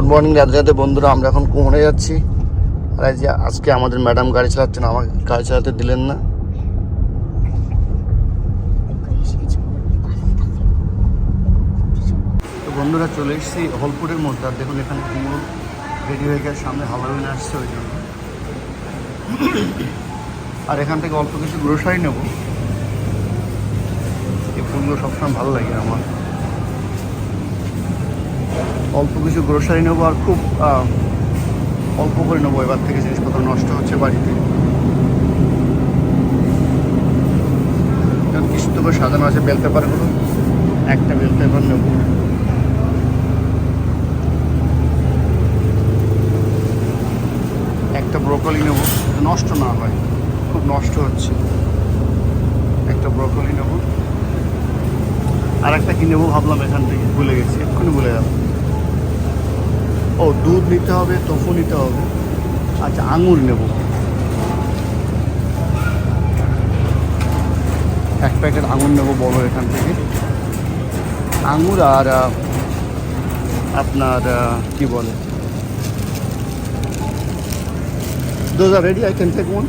Good morning Radhe Radhe বন্ধুরা, আমরা এখন কুমড়ে যাচ্ছি। আর যে আজকে আমাদের ম্যাডাম গাড়ি চালাচ্ছেন, আমাকে গাড়ি চালাতে দিলেন না। বন্ধুরা, চলে এসেছি হলপুরের মধ্যে। আর দেখুন, এখানে কুমড়ো রেডি হয়ে গেছে, সামনে হাওয়াবিন আসছে ওই জন্য। আর এখান থেকে অল্প কিছু গ্রোসারি নেব। এই ফুলগুলো সবসময় ভালো লাগে আমার। অল্প কিছু গ্রোসারি নেব আর খুব অল্প করে নেব এবার থেকে জিনিসপত্র নষ্ট হচ্ছে বাড়িতে। কিছু তো সাজানো আছে বেল পেপারগুলো একটা বেল পেপার নেব। একটা ব্রোকলি নেব। নষ্ট না হয়, খুব নষ্ট হচ্ছে। একটা ব্রোকলি নেব। আর একটা কি নেব ভাবলাম এখান থেকে, ভুলে গেছি, এক্ষুনি ভুলে গেলাম ও দুধ নিতে হবে তফু নিতে হবে আচ্ছা আঙুর নেব এক প্যাকেট আঙুর নেব বড় এখান থেকে আঙুর আর আপনার কি বলে Those are ready. I can take one.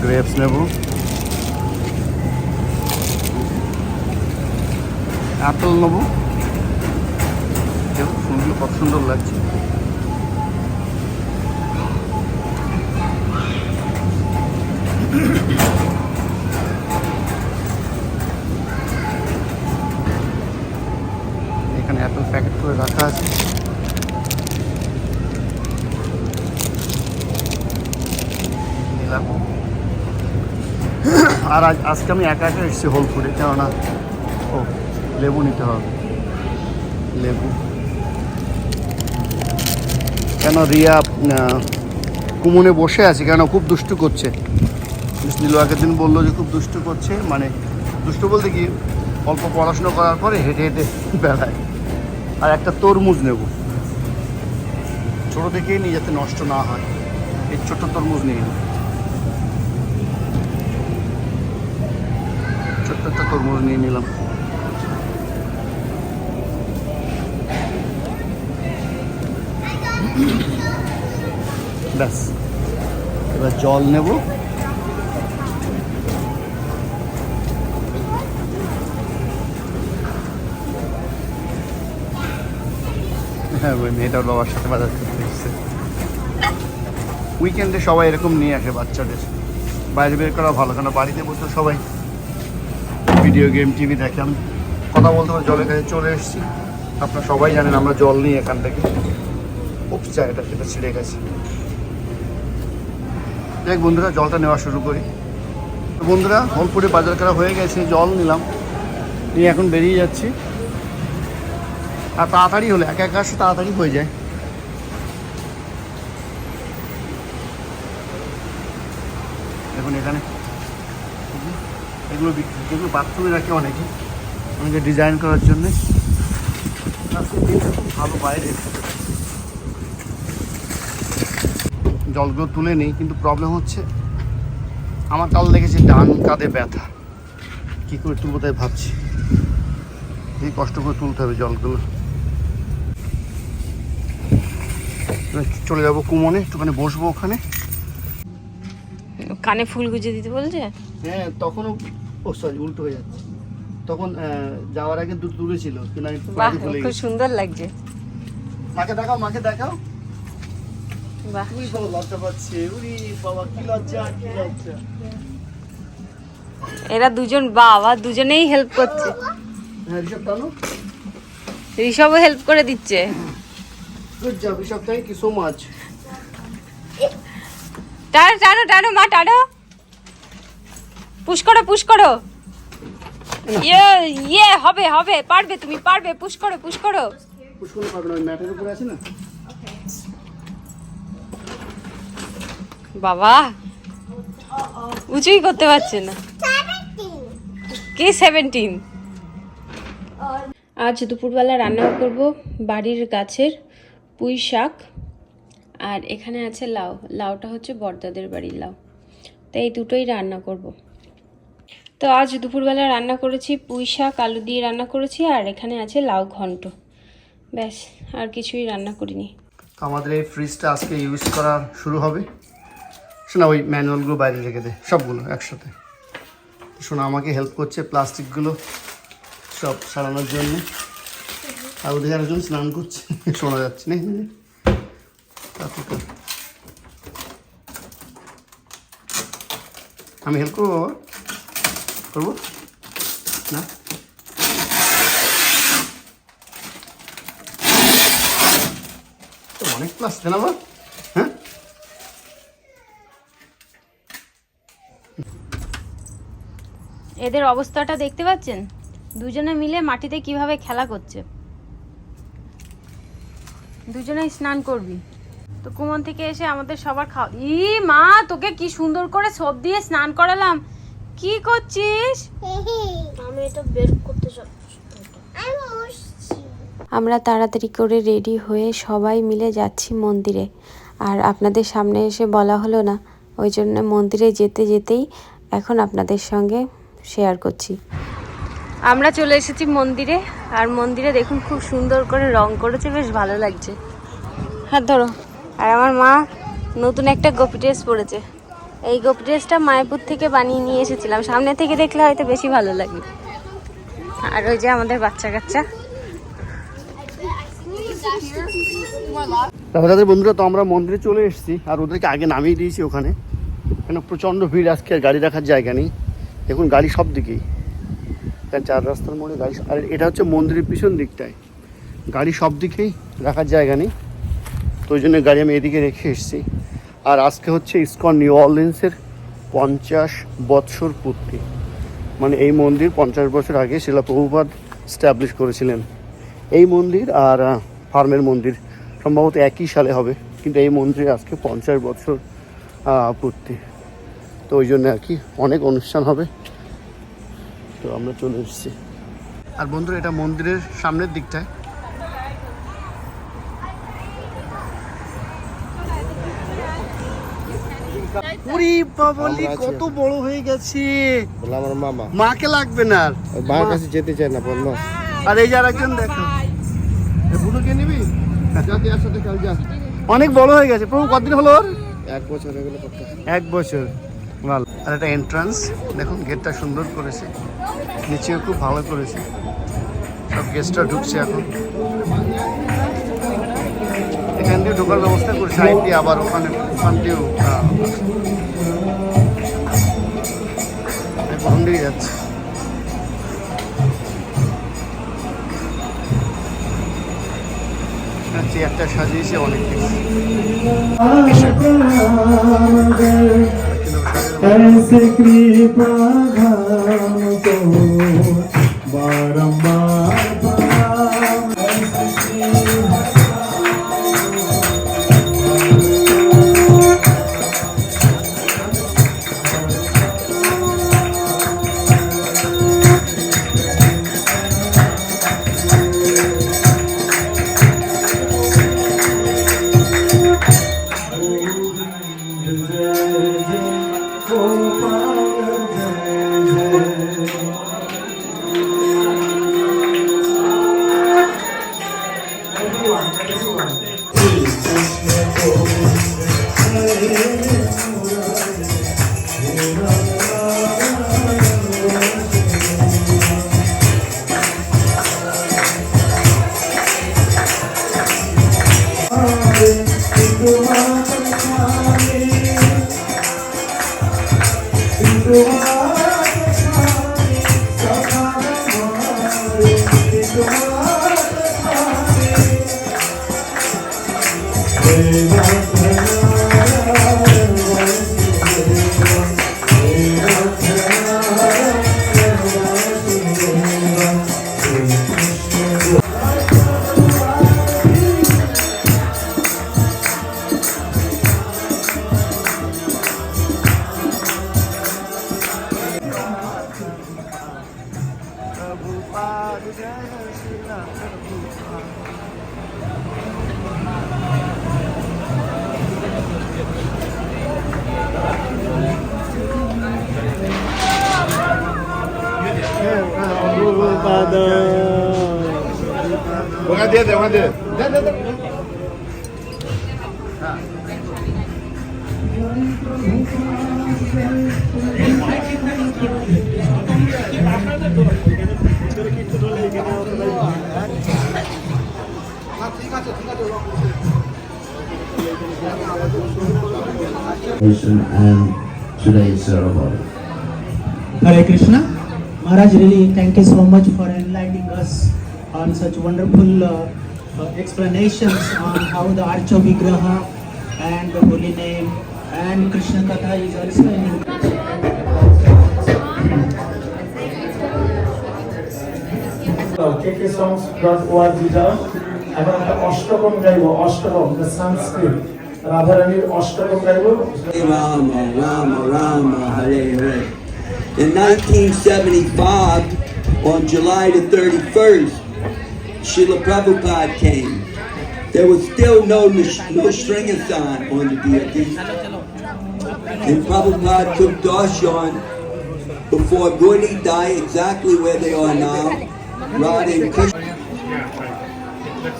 Grapes নেব অ্যাপেল নেব। ফুলগুলো কত সুন্দর লাগছে। এখানে অ্যাপেল প্যাকেট করে রাখা আছে। আর আজ আজকে আমি একা একা এসেছি হোলপুরে কেননা, ও লেবু নিতে হবে। লেবু। কেন রিয়া কুমনে বসে আছে? কেন খুব দুষ্টু করছে? নীলু আগের দিন বলল যে খুব দুষ্টু করছে। মানে দুষ্টু বলতে কি, অল্প পড়াশোনা করার পরে হেঁটে হেঁটে বেড়ায়। আর একটা তরমুজ নেব। ছোটো থেকেই নিয়ে যাতে নষ্ট না হয়। এই ছোট্ট তরমুজ নিয়ে নিই ছোট্ট একটা তরমুজ নিয়ে নিলাম। ব্যাস। এবার জল নেব। হ্যাঁ ওই মেয়েটার বাবার সাথে বাজার করতে এসছে। উইকেন্ডে সবাই এরকম নিয়ে আসে বাচ্চাদের। বাইরে বের করা ভালো, কেন বাড়িতে বসে সবাই ভিডিও গেম টিভি দেখে। আমি কথা বলতে জলের কাছে চলে এসেছি। আপনারা সবাই জানেন আমরা জল নিই এখান থেকে। উপস জায়গাটা সেটা ছিঁড়ে গেছে। দেখ বন্ধুরা, জলটা নেওয়া শুরু করি। বন্ধুরা হলপুরে বাজার করা হয়ে গেছে, জল নিলাম। নিয়ে এখন বেরিয়ে যাচ্ছি। আর তাড়াতাড়ি হলে, একা একা আসে তাড়াতাড়ি হয়ে যায়। দেখুন এখানে। এগুলো এগুলো বাথরুমে রাখে অনেকে। অনেকে ডিজাইন করার জন্য। ভালো বাইরে। জলগুলো তুলে নিই কিন্তু প্রবলেম হচ্ছে আমার কাল দেখেছি ডান কাঁধে ব্যথা। কী করে তুলবো তাই ভাবছি। এই কষ্ট করে তুলতে হবে জলগুলো। চলে যাব কুমনে একটুখানি বসবো ওখানে। কানে ফুল গুজে দিতে বলছে? হ্যাঁ তখনও ও সরি উল্টো হয়ে যাচ্ছে। তখন যাওয়ার আগে দুটো দূরে ছিল খুব সুন্দর লাগছে। মাকে দেখাও মাকে দেখাও। বাহ। উই লজ্জা পাচ্ছে উরি বাবা কি লজ্জা কি লজ্জা। এরা দুজন বাবা দুজনেই হেল্প করছে। হ্যাঁ ঋষভ ঋষভও হেল্প করে দিচ্ছে। Good job Rishabh thank you so much টানো টানো টানো মা টানো। পুশ করো পুশ করো। ইয়ে ইয়ে হবে হবে পারবে তুমি পারবে পুশ করো পুশ করো। পুষ্কর পাবে না ওই ম্যাটের উপরে আছে না? বাবা উঁচুই করতে পারছে না। কে সেভেন্টিন আজ দুপুরবেলা রান্না করব বাড়ির গাছের পুঁই শাক আর এখানে আছে লাউ। লাউটা হচ্ছে বর্দাদের বাড়ির লাউ। তাই এই দুটোই রান্না করব। তো আজ দুপুরবেলা রান্না করেছি পুঁই শাক আলু দিয়ে রান্না করেছি আর এখানে আছে লাউ ঘন্ট। ব্যাস আর কিছুই রান্না করিনি। আমাদের এই ফ্রিজটা আজকে ইউজ করা শুরু হবে। শোনা, ওই ম্যানুয়ালগুলো বাইরে রেখে দে, সবগুলো একসাথে। শোনা, আমাকে হেল্প করছে প্লাস্টিকগুলো সব সারানোর জন্য। আর ওদিকে একজন স্নান করছে। শোনা যাচ্ছে, না আমি হেল্প করব, বাবা? করব? না? অনেক প্লাস্টিক না, বাবা? এদের অবস্থাটা দেখতে পাচ্ছেন? দুজনে মিলে মাটিতে কীভাবে খেলা করছে? দুজনেই স্নান করবি। তো কুমন থেকে এসে আমাদের সবার খাওয়া ই মা তোকে কি সুন্দর করে সব দিয়ে স্নান করালাম। কি করছিস? আমি এটা বের করতে চাচ্ছি আমরা তাড়াতাড়ি করে রেডি হয়ে সবাই মিলে যাচ্ছি মন্দিরে। আর আপনাদের সামনে এসে বলা হলো না ওই জন্য মন্দিরে যেতে যেতেই এখন আপনাদের সঙ্গে শেয়ার করছি। আমরা চলে এসেছি মন্দিরে আর মন্দিরে দেখুন খুব সুন্দর করে রং করেছে বেশ ভালো লাগছে। হ্যাঁ ধরো। আর আমার মা নতুন একটা গোপি ড্রেস পরেছে। এই গোপি ড্রেসটা মায়াপুর থেকে বানিয়ে নিয়ে এসেছিলাম। সামনে থেকে দেখলে হয়তো বেশি ভালো লাগে আর ওই যে আমাদের বাচ্চা কাচ্চা। তারপরে তাদের বন্ধুরা তো আমরা মন্দিরে চলে এসেছি আর ওদেরকে আগে নামিয়ে দিয়েছি ওখানে। কেন প্রচণ্ড ভিড় আজকে আর গাড়ি রাখার জায়গা নেই। দেখুন গাড়ি সব দিকেই। কারণ চার রাস্তার মোড়ে গাড়ি আর এটা হচ্ছে মন্দিরের পিছন দিকটায়। গাড়ি সব দিকেই রাখার জায়গা নেই। তো ওই জন্য গাড়ি আমি এদিকে রেখে এসেছি। আর আজকে হচ্ছে ইসকন নিউ অরলিন্সের পঞ্চাশ বৎসর পূর্তি। মানে এই মন্দির পঞ্চাশ বছর আগে শিলা প্রভুপাদ স্ট্যাবলিশ করেছিলেন। এই মন্দির আর ফার্মের মন্দির সম্ভবত একই সালে হবে। কিন্তু এই মন্দিরে আজকে পঞ্চাশ বছর পূর্তি। তো ওই জন্য আর কি অনেক অনুষ্ঠান হবে। তো আমরা চলে এসেছি। আর বন্ধুরা এটা মন্দিরের সামনের দিকটায়। কত বড় হয়ে গেছে। আমার মামা। মাকে লাগবে না মার কাছে যেতে চায় না আর এই যার একজন দেখো। বুড়োকে নিবি? একসাথে যা। অনেক বড় হয়ে গেছে। প্রভু কতদিন হলো ওর? এক বছর এক বছর। ভালো আর একটা এন্ট্রান্স দেখুন গেটটা সুন্দর করেছে। নিচেও খুব ভালো করেছে। সব গেস্টরা ঢুকছে এখন। এখান দিয়ে ঢোকার ব্যবস্থা করেছে সাইড দিয়ে আবার, ওখানে ওখান দিয়েও প্রথম দিকে যাচ্ছে। চেয়ারটা সাজিয়েছে অনেক কিছু। ऐसे कृपा धाम को दे दे वहाँ दे दे दे And today's ceremony. Uh, Hare Krishna. Maharaj, really thank you so much for enlightening us on such wonderful uh, uh, explanations on how the Archa Vigraha and the holy name and Krishna Katha is also in কেকে সংস dot ORG যাও এখন একটা অষ্টকম গাইব অষ্টকম সংস্কৃত রাধারানীর অষ্টকম গাইব Rama, Rama, Rama, Hare Hare. In 1975, on July the 31st, Srila Prabhupada came. There was still no, no stringathon on the deity. And Prabhupada took darshan before Gaudi died exactly where they are now, Radha and Krishna.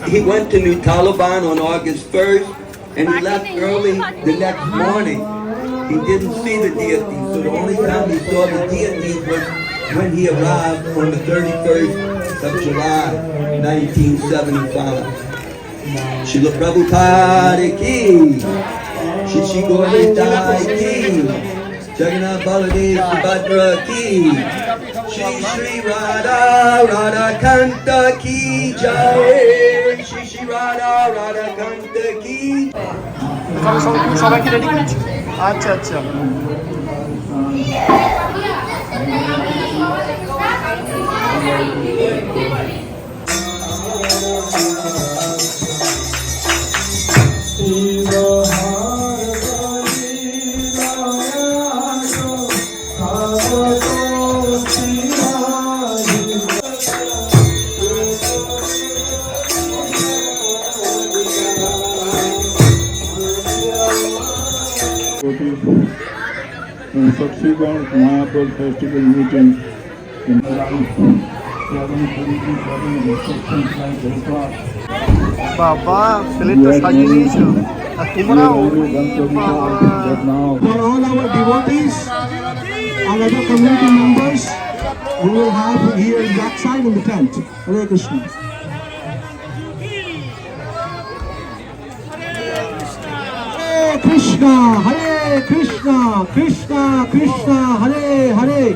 He went to New Taliban on August 1st and he left early the next morning. He didn't see the deity, so the only time he saw the deity was when he arrived on the 31st of July, 1975. Srila Prabhupada ki, Shishi Gauri ki, Jagannath Baladev Subhadra ki, Shri Shri Radha Radha Kanta ki jai, Shri Shri Radha Radha Kanta ki সবাইকে ready আচ্ছা আচ্ছা in subsequent Mayapur festival meeting in around seven twenty seven receptions like Dhokla. বাবা প্লেটটা সাজিয়ে নিয়েছো আর তোমরাও বাবা But now For all our devotees and other community members, we will have here backside in the tent. Hare Krishna. Hare Krishna, Hare Krishna, Krishna Krishna, Hare Hare,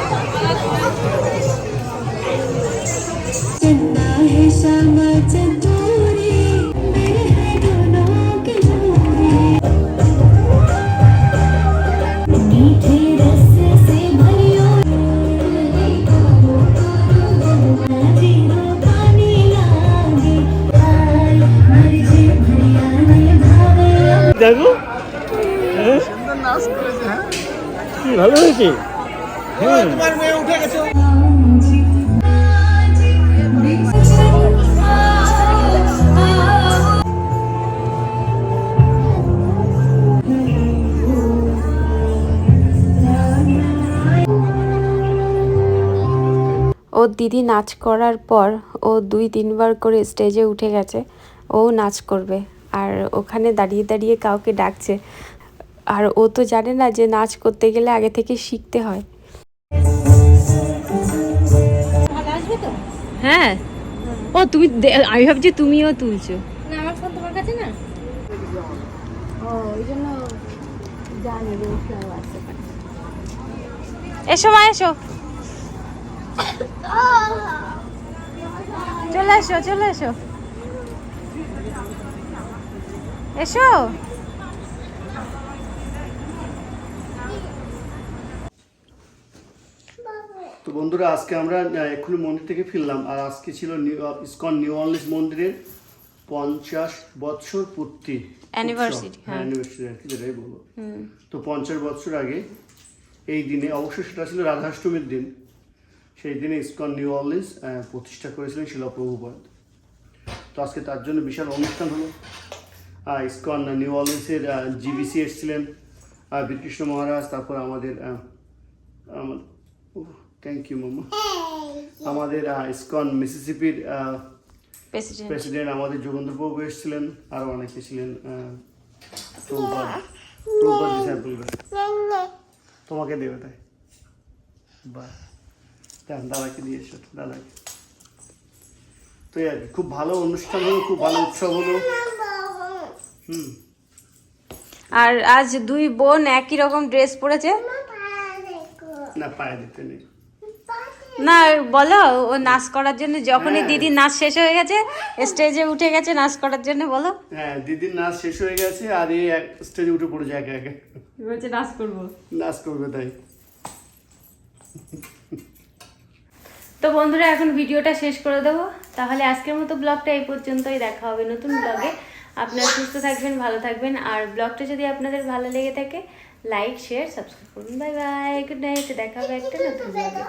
ভালো হয়েছে? ওর দিদি নাচ করার পর ও দুই তিনবার করে স্টেজে উঠে গেছে। ও নাচ করবে। আর ওখানে দাঁড়িয়ে দাঁড়িয়ে কাউকে ডাকছে। আর ও তো জানে না যে নাচ করতে গেলে আগে থেকে শিখতে হয়। হ্যাঁ। ও তুমি আমি ভাবছি তুমিও তুলছো। না আমার ফোন তোমার কাছে না? এসো মা এসো। চলে এসো চলে এসো। এসো। তো বন্ধুরা আজকে আমরা এক্ষুনি মন্দির থেকে ফিরলাম। আর আজকে ছিল নিউ- ইসকন নিউ অর্লিন্স মন্দিরের পঞ্চাশ বৎসর পূর্তি হ্যাঁ। অ্যানিভার্সারি আর কি যেটাই বলব তো পঞ্চাশ বছর আগে এই দিনে অবশ্য সেটা ছিল রাধাষ্টমীর দিন। সেই দিনে ইসকন নিউ আহ, প্রতিষ্ঠা করেছিলেন শিলপ্রভুপাদ তো আজকে তার জন্য বিশাল অনুষ্ঠান হলো। ইসকন নিউ অর্লিন্সের জিবিসি এসেছিলেন। বীরকৃষ্ণ মহারাজ তারপর আমাদের থ্যাংক ইউ মামা আমাদের ইসকন মিসিসিপির প্রেসিডেন্ট প্রেসিডেন্ট আমাদের যোগেন্দ্র প্রভু এসেছিলেন আরও অনেকে ছিলেন তোমাকে দেবে তাই। বা দাদাকে দিয়ে এসো দাদাকে। তো আর কি, খুব ভালো অনুষ্ঠান হলো খুব ভালো উৎসব হলো। হুম। আর আজ দুই বোন একই রকম ড্রেস পরেছে? না পায়ে দিতে নেই। না বলো ও নাচ করার জন্য যখনই দিদির নাচ শেষ হয়ে গেছে স্টেজে উঠে গেছে নাচ করার জন্য বলো। হ্যাঁ দিদির নাচ শেষ হয়ে গেছে আর এই এক স্টেজে উঠে পড়েছে একা একা। বলছে নাচ করব। নাচ করবে তাই। তো বন্ধুরা এখন ভিডিওটা শেষ করে দেবো। তাহলে আজকের মতো ব্লগটা এই পর্যন্তই দেখা হবে নতুন ব্লগে। আপনারা সুস্থ থাকবেন ভালো থাকবেন। আর ব্লগটা যদি আপনাদের ভালো লেগে থাকে লাইক শেয়ার সাবস্ক্রাইব করুন। বাই বাই গুড নাইট দেখা হবে একটা নতুন ব্লগে।